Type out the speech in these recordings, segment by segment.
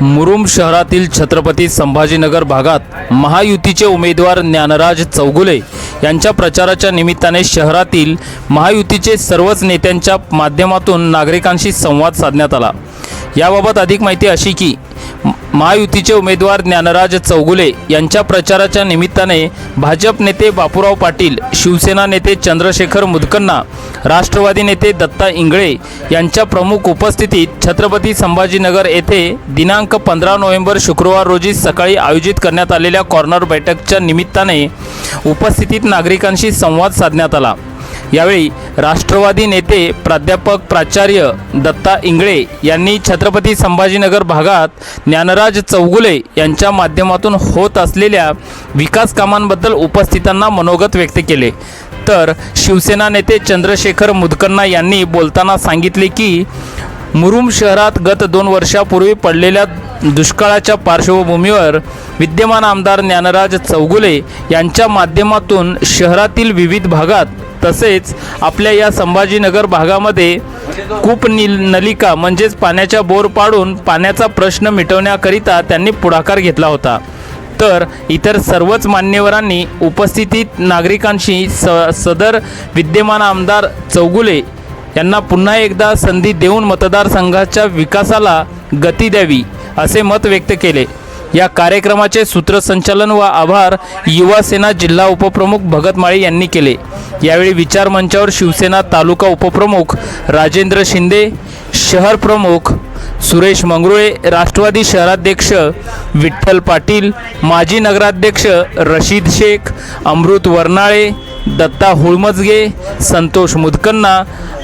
मुरुम शहरातील छत्रपती संभाजीनगर भागात महायुतीचे उमेदवार ज्ञानराज चौगुले यांच्या प्रचाराच्या निमित्ताने शहरातील महायुतीचे सर्वच नेत्यांच्या माध्यमातून नागरिकांशी संवाद साधण्यात आला. याबाबत अधिक माहिती अशी की महायुतीचे उमेदवार ज्ञानराज चौगुले यांच्या प्रचाराच्या निमित्ताने भाजप नेते बापूराव पाटील शिवसेना नेते चंद्रशेखर मुदकन्ना राष्ट्रवादी नेते दत्ता इंगळे यांच्या प्रमुख उपस्थितीत छत्रपती संभाजीनगर येथे दिनांक पंधरा नोव्हेंबर शुक्रवार रोजी सकाळी आयोजित करण्यात आलेल्या कॉर्नर बैठकच्या निमित्ताने उपस्थितीत नागरिकांशी संवाद साधण्यात आला. यावेळी राष्ट्रवादी नेते प्राध्यापक प्राचार्य दत्ता इंगळे यांनी छत्रपती संभाजीनगर भागात ज्ञानराज चौगुले यांच्या माध्यमातून होत असलेल्या विकास कामांबद्दल उपस्थितांना मनोगत व्यक्त केले. तर शिवसेना नेते चंद्रशेखर मुदकन्ना यांनी बोलताना सांगितले की मुरुम शहरात गत दोन वर्षापूर्वी पडलेल्या दुष्काळाच्या पार्श्वभूमीवर विद्यमान आमदार ज्ञानराज चौगुले यांच्या माध्यमातून शहरातील विविध भागात तसेच आपल्या या संभाजीनगर भागामध्ये कूप निल नलिका म्हणजेच पाण्याच्या बोर पाडून पाण्याचा प्रश्न मिटवण्याकरिता त्यांनी पुढाकार घेतला होता. तर इतर सर्वच मान्यवरांनी उपस्थितीत नागरिकांशी स सदर विद्यमान आमदार चौगुले यांना पुन्हा एकदा संधी देऊन मतदारसंघाच्या विकासाला गती द्यावी असे मत व्यक्त केले. या कार्यक्रमाचे सूत्रसंचालन व आभार युवासेना जिल्हा उपप्रमुख भगत माळी यांनी केले. यावेळी विचार मंचावर शिवसेना तालुका उपप्रमुख राजेंद्र शिंदे शहर प्रमुख सुरेश मंगरुळे राष्ट्रवादी शहराध्यक्ष विठ्ठल पाटील माजी नगराध्यक्ष रशीद शेख अमृत वर्नाळे दत्ता हुळमजगे संतोष मुदकन्ना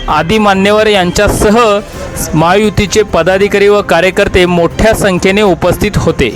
आदी मान्यवर यांच्यासह महायुतीचे पदाधिकारी व कार्यकर्ते मोठ्या संख्येने उपस्थित होते.